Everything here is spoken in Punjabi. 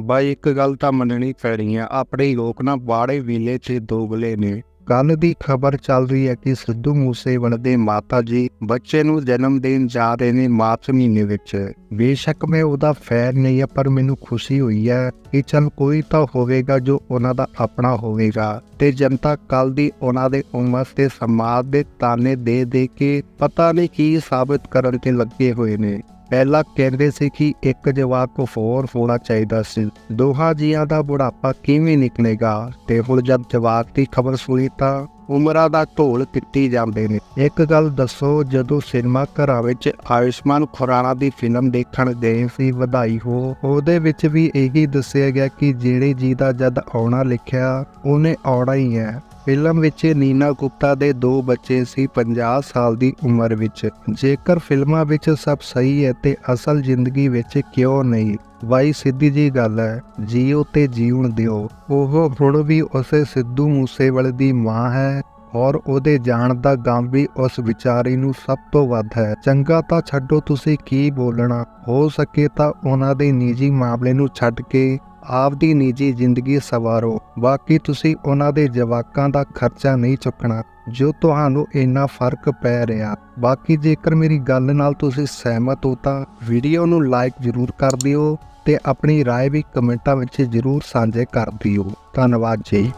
ਬਾਈ, ਇੱਕ ਗੱਲ ਤਾਂ ਮੰਨਣੀ ਪੈਣੀ ਆ, ਆਪਣੇ ਲੋਕ ਨਾ ਬਾੜੇ ਵੇਲੇ 'ਚ ਦੋਗਲੇ ਨੇ। ਕੱਲ ਦੀ ਖਬਰ ਚੱਲ ਰਹੀ ਹੈ ਕਿ ਸਿੱਧੂ ਮੂਸੇਵਾਲੇ ਦੇ ਮਾਤਾ ਜੀ ਬੱਚੇ ਨੂੰ ਜਨਮ ਦੇਣ ਜਾ ਰਹੇ ਨੇ ਮਾਰਚ ਮਹੀਨੇ ਵਿੱਚ। ਬੇਸ਼ੱਕ ਮੈਂ ਉਹਦਾ ਫੈਨ ਨਹੀਂ ਆ, ਪਰ ਮੈਨੂੰ ਖੁਸ਼ੀ ਹੋਈ ਹੈ ਕਿ ਚਲ ਕੋਈ ਤਾਂ ਹੋਵੇਗਾ ਜੋ ਉਹਨਾਂ ਦਾ ਆਪਣਾ ਹੋਵੇਗਾ। ਤੇ ਜਨਤਾ ਕੱਲ ਦੀ ਉਹਨਾਂ ਦੇ ਉਮਰ ਤੇ ਸਮਾਜ ਦੇ ਤਾਨੇ ਦੇ ਦੇ ਕੇ ਪਤਾ ਨਹੀਂ ਕੀ ਸਾਬਤ ਕਰਨ ਤੇ ਲੱਗੇ ਹੋਏ ਨੇ। ਪਹਿਲਾਂ ਕਹਿੰਦੇ ਸੀ ਕਿ ਇੱਕ ਜਵਾਕ ਹੋਰ ਹੋਣਾ ਚਾਹੀਦਾ ਸੀ। ਦੋਹਾਂ ਜੀਆਂ ਦਾ ਬੁਢਾਪਾ ਕਿਵੇਂ ਨਿਕਲੇਗਾ? ਤੇ ਹੁਣ ਜਦ ਜਵਾਕ ਦੀ ਖਬਰ ਸੁਣੀ ਤਾਂ ਉਮਰਾਂ ਦਾ ਢੋਲ ਕਿੱਤੀ ਜਾਂਦੇ ਨੇ। ਇੱਕ ਗੱਲ ਦੱਸੋ, ਜਦੋਂ ਸਿਨੇਮਾ ਘਰਾਂ ਵਿੱਚ ਆਯੁਸ਼ਮਾਨ ਖੁਰਾਨਾ ਦੀ ਫਿਲਮ ਦੇਖਣ ਗਏ ਸੀ ਵਧਾਈ ਹੋ, ਉਹਦੇ ਵਿੱਚ ਵੀ ਇਹੀ ਦੱਸਿਆ ਗਿਆ ਕਿ ਜਿਹੜੇ ਜੀ ਦਾ ਜਦ ਆਉਣਾ ਲਿਖਿਆ, ਉਹਨੇ ਆਉਣਾ ਹੀ ਹੈ। ਫਿਲਮ ਵਿੱਚ ਨੀਨਾ ਗੁਪਤਾ ਦੇ ਦੋ ਬੱਚੇ ਸੀ 50 ਸਾਲ ਦੀ ਉਮਰ ਵਿੱਚ। ਜੇਕਰ ਫਿਲਮਾਂ ਵਿੱਚ ਸਭ ਸਹੀ ਹੈ ਤੇ ਅਸਲ ਜ਼ਿੰਦਗੀ ਵਿੱਚ ਕਿਉਂ ਨਹੀਂ? ਬਾਈ ਸਿੱਧੀ ਜੀ ਗੱਲ ਹੈ ਜੀਓ ਤੇ ਜੀਉਣ ਦਿਓ। ਉਹ ਹੁਣ ਵੀ ਉਸੇ ਸਿੱਧੂ ਮੂਸੇਵਾਲੇ ਦੀ ਮਾਂ ਹੈ ਔਰ ਉਹਦੇ ਜਾਣ ਦਾ ਗਮ ਵੀ ਉਸ ਵਿਚਾਰੀ ਨੂੰ ਸਭ ਤੋਂ ਵੱਧ ਹੈ। ਚੰਗਾ ਤਾਂ ਛੱਡੋ ਤੁਸੀਂ ਕੀ ਬੋਲਣਾ, ਹੋ ਸਕੇ ਤਾਂ ਉਹਨਾਂ ਦੇ ਨਿੱਜੀ ਮਾਮਲੇ ਨੂੰ ਛੱਡ ਕੇ ਆਪਦੀ ਨਿੱਜੀ ਜ਼ਿੰਦਗੀ ਸਵਾਰੋ ਬਾਕੀ ਤੁਸੀਂ ਉਹਨਾਂ ਦੇ ਜਵਾਕਾਂ ਦਾ ਖਰਚਾ ਨਹੀਂ ਚੁੱਕਣਾ ਜੋ ਤੁਹਾਨੂੰ ਇੰਨਾ ਫਰਕ ਪੈ ਰਿਹਾ ਬਾਕੀ ਜੇਕਰ ਮੇਰੀ ਗੱਲ ਨਾਲ ਤੁਸੀਂ ਸਹਿਮਤ ਹੋ ਤਾਂ ਵੀਡੀਓ ਨੂੰ ਲਾਈਕ ਜ਼ਰੂਰ ਕਰ ਦਿਓ ਤੇ ਆਪਣੀ رائے ਵੀ ਕਮੈਂਟਾਂ ਵਿੱਚ ਜ਼ਰੂਰ ਸਾਂਝੇ ਕਰ ਦਿਓ ਧੰਨਵਾਦ ਜੀ